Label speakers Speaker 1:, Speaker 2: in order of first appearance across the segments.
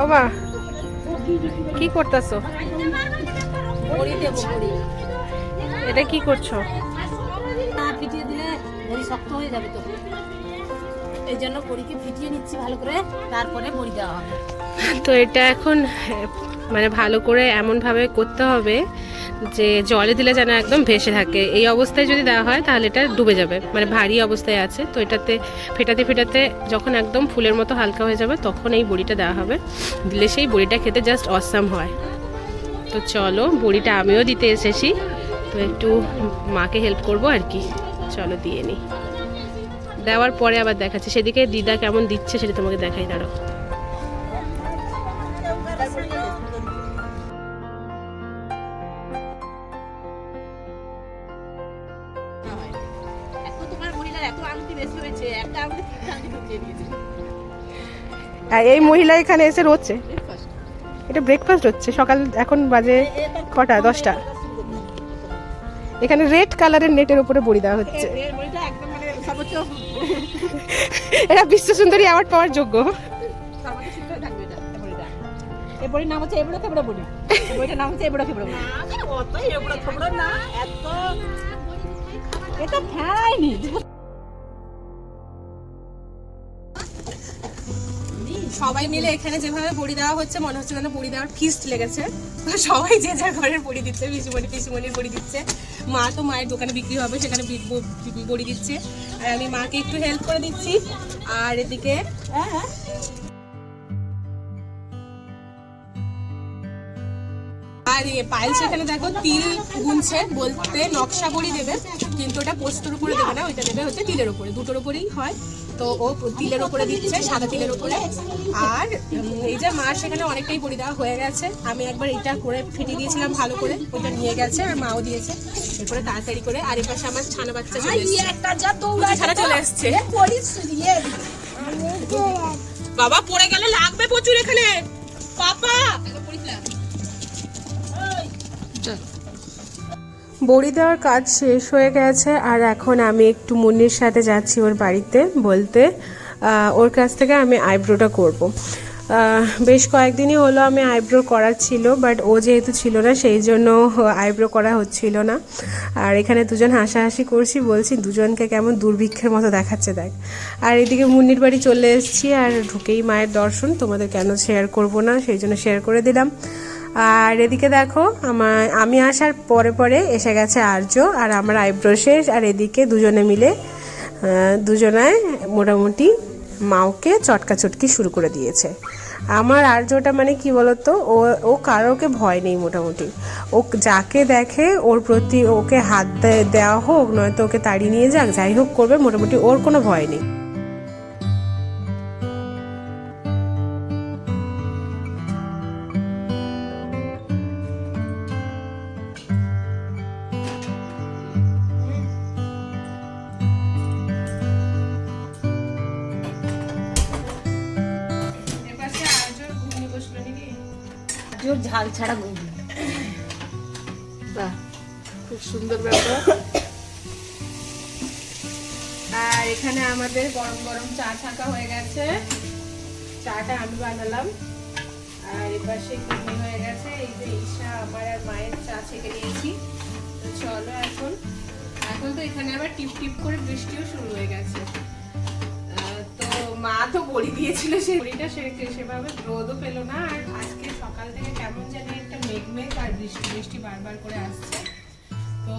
Speaker 1: ও মা কি করতেছো? এটা কি করছ?
Speaker 2: না ফিটিয়ে দিলে বড়ি শক্ত হয়ে যাবে তো। এই জন্য বড়িকে ফিটিয়ে নিচ্ছি ভালো করে তারপরে বড়ি দেওয়া হবে।
Speaker 1: তো এটা এখন মানে ভালো করে এমনভাবে করতে হবে যে জলে দিলে যেন একদম ভেসে থাকে। এই অবস্থায় যদি দেওয়া হয় তাহলে এটা ডুবে যাবে। মানে ভারী অবস্থায় আছে। তো এটাতে ফেটাতে ফেটাতে যখন একদম ফুলের মতো হালকা হয়ে যাবে তখন এই বড়িটা দেওয়া হবে। দিলে সেই বড়িটা খেতে জাস্ট অসাম হয়। তো চলো, বড়িটা আমিও দিতে এসেছি। তো একটু মাকে হেল্প করব আর কি। চলো দিয়ে নিই দেওয়ার পরে আবার দেখাচ্ছি। সেদিকে দিদা কেমন দিচ্ছে সেটা তোমাকে দেখাই, দাঁড়াও। আর এই মহিলা এখানে এসে রোচ্ছে। এটা ব্রেকফাস্ট হচ্ছে। সকাল এখন বাজে কটা? দশটা। এখানে রেড কালারের নেটের উপরে বড়ি দেওয়া হচ্ছে। এটা বিশ্ব সুন্দরী অ্যাওয়ার্ড পাওয়ার যোগ্য।
Speaker 2: নাম হচ্ছে এবড়ো বড়িটার নাম হচ্ছে এবড়ো এটা
Speaker 1: সবাই মিলে এখানে যেভাবে বড়ি দেওয়া হচ্ছে, মনে হচ্ছে যেন বড়ি দেওয়ার ফিস্ট লেগেছে। সবাই যে যার ঘরের বড়ি দিচ্ছে, পিসুমণি, পিসুমণির বড়ি দিচ্ছে। মা তো মায়ের দোকানে বিক্রি হবে, সেখানে বড়ি দিচ্ছে। আর আমি মাকে একটু হেল্প করে দিচ্ছি। আর এদিকে
Speaker 2: হ্যাঁ।
Speaker 1: আর পায়েল সেখানে দেখো তিল গুনছে বলতে নকশা বড়ি দেবে কিন্তু ওটা পোস্তর উপরে দেবে না ওইটা দেবে হচ্ছে তিলের উপরে। দুটোর উপরেই হয়। তো ও তিলের উপরে দিচ্ছে সাদা তিলের উপরে। আর এই যে মার সেখানে অনেকটাই বড়ি দেওয়া হয়ে গেছে। আমি একবার এটা করে ফেটিয়ে দিয়েছিলাম ভালো করে ওইটা নিয়ে গেছে আর মাও দিয়েছে। এরপরে তাড়াতাড়ি করে আর এপাশে আমার ছানা বাচ্চা চলে এসছে। ছানা চলে এসছে। বাবা পড়ে গেলে লাগবে প্রচুর এখানে। পাপা! বড়ি দেওয়ার কাজ শেষ হয়ে গেছে, আর এখন আমি একটু মুন্নির সাথে যাচ্ছি ওর বাড়িতে বলতে। ওর কাছ থেকে আমি আইব্রোটা করব। বেশ কয়েকদিনই হলো আমি আইব্রো করার ছিল, বাট ও যেহেতু ছিল না, সেই জন্য আইব্রো করা হচ্ছিল না। আর এখানে দুজন হাসাহাসি করছি, বলছি দুজনকে কেমন দুর্ভিক্ষের মতো দেখাচ্ছে দেখ। আর এদিকে মুন্নির বাড়ি চলে এসেছি, আর ঢুকেই মায়ের দর্শন, তোমাদের কেন শেয়ার করব না, সেই জন্য শেয়ার করে দিলাম। আর এদিকে দেখো, আমার, আমি আসার পরে পরে এসে গেছে আর্য আর আমার আইব্রো শেষ, আর এদিকে দুজনে মিলে দুজনায় মোটামুটি মাওকে চটকা চটকি শুরু করে দিয়েছে। আমার আর্যটা মানে কি বলতো, ও ও কারোকে ভয় নেই মোটামুটি। ও যাকে দেখে ওর প্রতি ওকে হাত দেওয়া হোক, নয়তো ওকে তাড়িয়ে নিয়ে যাক, যাই হোক করবে, মোটামুটি ওর কোনো ভয় নেই।
Speaker 2: ঝাল ছাড়া ঘুগনি খুব সুন্দর ব্যাপার।
Speaker 1: আর এখানে আমাদের গরম গরম চা থাকা হয়ে গেছে। চাটা আমি বানালাম। আর এপাশে ঘুগনি হয়ে গেছে। এই যে ঈশা, আমার আর মায়ের চা ছেঁকে নিয়েছি। তো চলো এখন। এখন তো এখানে আবার টিপ টিপ করে বৃষ্টিও শুরু হয়ে গেছে। মা তো বড়ি দিয়েছিল সে বড়িটা সেভাবে রোদও পেল না, আর আজকে সকাল থেকে কেমন জানি একটা মেঘ মেঘ আর বৃষ্টি বৃষ্টি বারবার করে আসছে। তো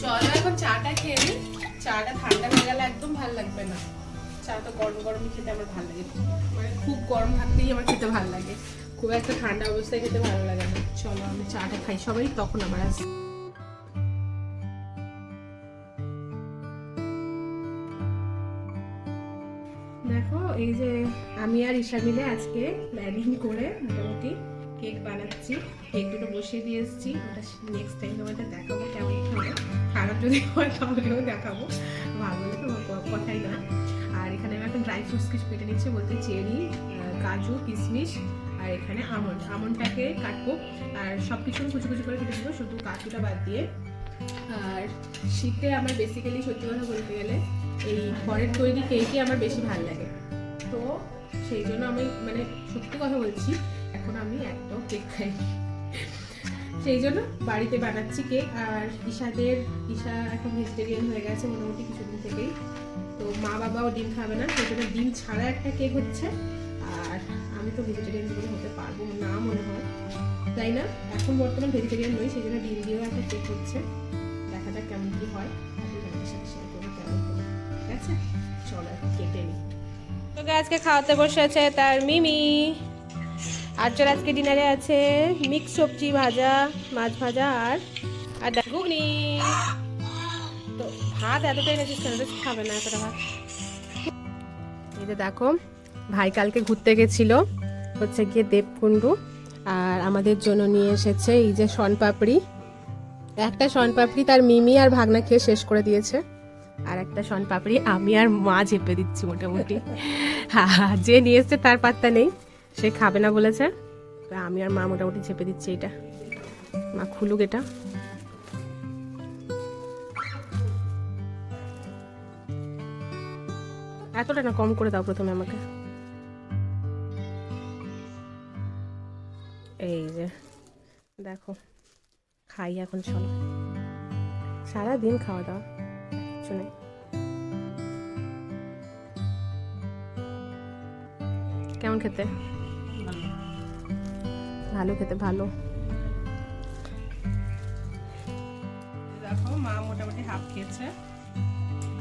Speaker 1: চলো এখন চাটা খেয়ে নিই চাটা ঠান্ডা হয়ে গেলে একদম ভালো লাগবে না। চা তো গরম গরমই খেতে আমার ভালো লাগে মানে খুব গরম থাকতেই আমার খেতে ভালো লাগে। খুব একটা ঠান্ডা অবস্থায় খেতে ভালো লাগে না। চলো আমি চাটা খাই। সবাই তখন আমার আসি এই যে আমি আর ঈশা মিলে আজকে প্ল্যানিং করে মোটামুটি কেক বানাচ্ছি। কেক দুটো বসিয়ে দিয়ে এসেছি। ওটা নেক্সট টাইম তোমাদের দেখাবো কেমন হবে। খারাপ যদি হয় তাহলেও দেখাবো। ভালো তো কথাই না আর এখানে আমি একটা ড্রাই ফ্রুটস কিছু কেটে নিচ্ছি, বলতে চেরি কাজু, কিশমিশ, আর এখানে আমন্ড। আমন্ডটাকে কাটবো। আর সব কিছু কুচি কুচি করে কেটে দেবো শুধু কাজুটা বাদ দিয়ে। আর শীতে আমার বেসিক্যালি সত্যি কথা বলতে গেলে এই ঘরের তৈরি কেকই আমার বেশি ভালো লাগে। তো সেই জন্য আমি মানে সত্যি কথা বলছি, এখন আমি একটাও কেক খাই। সেই জন্য বাড়িতে বানাচ্ছি কেক আর ঈশাদের, ঈশা এখন ভেজিটেরিয়ান হয়ে গেছে মোটামুটি কিছুদিন থেকেই। তো মা বাবাও ডিম খাবে না, সেই জন্য ডিম ছাড়া একটা কেক হচ্ছে। আর আমি তো ভেজিটেরিয়ান জীবনে হতে পারব না মনে হয়। তাই না? এখন বর্তমান ভেজিটেরিয়ান নই, সেই জন্য ডিম দিয়েও একটা কেক হচ্ছে। আজকে খাওয়াতে বসে আছে তার মিমি। আর চল আজকে ডিনারে আছে মিক্স সবজি ভাজা, মাছ ভাজা আর আর ঘুগনি। তো ভাত এতটাই বেশ খাবে না এতটা ভাত। এই যে দেখো, ভাই কালকে ঘুরতে গেছিল, হচ্ছে গিয়ে দেবকুণ্ডু। আর আমাদের জন্য নিয়ে এসেছে এই যে শনপাপড়ি। একটা শনপাপড়ি তার মিমি আর ভাগনা খেয়ে শেষ করে দিয়েছে। আর একটা শনপাপড়ি আমি আর মা চেপে দিচ্ছি মোটামুটি। যে নিয়ে এসছে তার পাত্তা নেই, সে খাবে না বলেছে। আমি আর মা মোটামুটি চেপে দিচ্ছি এটা। মা খুলুক এটা। এতটা না কম করে দাও প্রথমে আমাকে। এই যে, দেখো, খাই এখন চলো সারাদিন খাওয়া দাওয়া, কিছু কেমন খেতে? ভালো খেতে ভালো। দেখো মা মোটামুটি হাফ খেয়েছে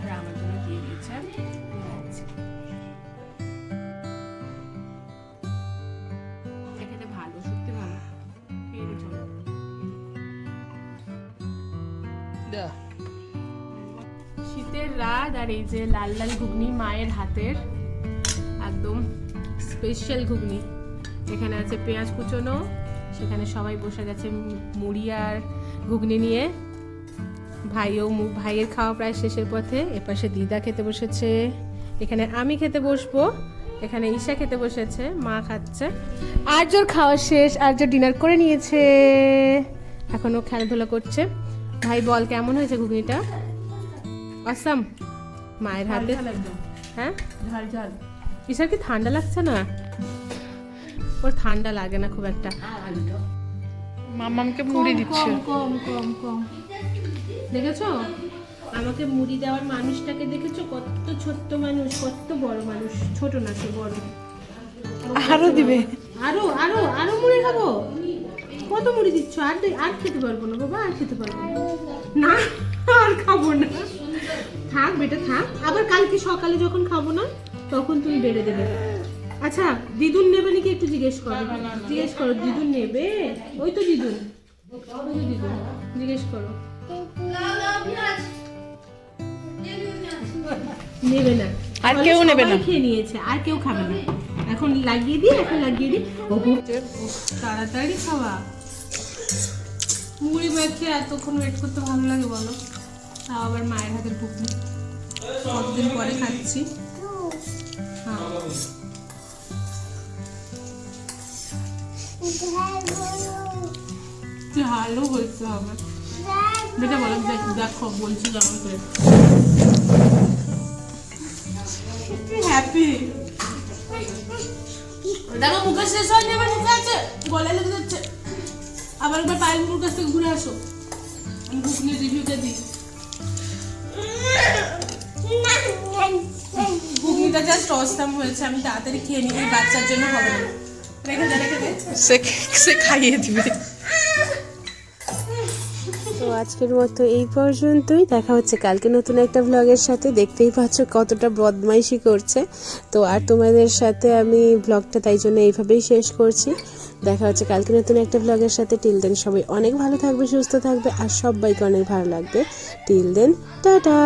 Speaker 1: আর আমার জন্য দিয়ে দিয়েছে। খেতে ভালো সত্যি ভালো। খেয়ে নি শীতের রাত আর এই যে লাল লাল ঘুগনি মায়ের হাতের স্পেশাল ঘুগনি। এখানে আছে পেঁয়াজ কুচোনো সেখানে সবাই বসে গেছে মুড়ি আর ঘুগনি নিয়ে। ভাইও ভাইয়ের খাওয়া প্রায় শেষের পথে। এপাশে দিদা খেতে বসেছে। এখানে আমি খেতে বসবো এখানে ঈশা খেতে বসেছে মা খাচ্ছে। আর্যর খাওয়া শেষ আর্য ডিনার করে নিয়েছে। এখনও খেলাধুলা করছে। ভাই বল কেমন হয়েছে ঘুগনিটা? অসাম মায়ের হাতে? হ্যাঁ?
Speaker 2: ঝাল ঝাল।
Speaker 1: ঈশার কি ঠান্ডা লাগছে না? ওর ঠান্ডা লাগে না খুব একটা।
Speaker 2: মামামকে মুড়ি দিচ্ছে। কম কম কম
Speaker 1: দেখেছ? আমাকে মুড়ি দেওয়ার মানুষটাকে দেখেছ? কত ছোট্ট মানুষ কত বড় মানুষ। ছোট না সে বড়।
Speaker 2: আরও দিবে।
Speaker 1: আরও আরও আরও মুড়ি খাব। কত মুড়ি দিচ্ছ? আর আর খেতে পারব না বাবা আর খেতে পারব না। না আর খাব না। থাক বেটা থাক। আবার কালকে সকালে যখন খাব না তখন তুমি বেড়ে দেবে। আচ্ছা দিদুন নেবে নাকি একটু জিজ্ঞেস করো? জিজ্ঞেস করো দিদুন নেবে? ওই তো দিদুন। ওই তো দিদুন জিজ্ঞেস করো। নেবে না।
Speaker 2: আর কেউ নেবে না।
Speaker 1: খেয়ে নিয়েছে আর কেউ খাবে না। এখন লাগিয়ে দিই এখন লাগিয়ে দিই। তাড়াতাড়ি খাওয়া। মুড়ি মেখে এতক্ষণ ওয়েট করতে ভালো লাগে বলো? তাও আবার মায়ের হাতের ঘুগনি কতদিন পরে খাচ্ছি। ভালো হয়েছে হবে বেটা বলো দেখ- বলছি করে হ্যাপি দেখো মুখে শেষ হয়নি এবার মুখে আছে গলায় লেগে যাচ্ছে আবার একবার পায়ের কাছ থেকে ঘুরে আসো আমি ঘুগনি রিভিউটা দিই। ঘুগনিটা জাস্ট অসাম হয়েছে আমি তাড়াতাড়ি খেয়ে নিই বাচ্চার জন্য হবে না। রেখে দে রেখে দে।
Speaker 2: সে সে খাইয়ে দিবে।
Speaker 3: তো আজকের মতো এই পর্যন্তই। দেখা হচ্ছে কালকে নতুন একটা ব্লগের সাথে। দেখতেই পাচ্ছ কতটা বদমাইশি করছে। তো আর তোমাদের সাথে আমি ব্লগটা তাই জন্য এইভাবেই শেষ করছি। দেখা হচ্ছে কালকে নতুন একটা ব্লগের সাথে। টিল দেন সবাই অনেক ভালো থাকবে সুস্থ থাকবে আর সবাইকে অনেক ভালো লাগবে। Till then tata!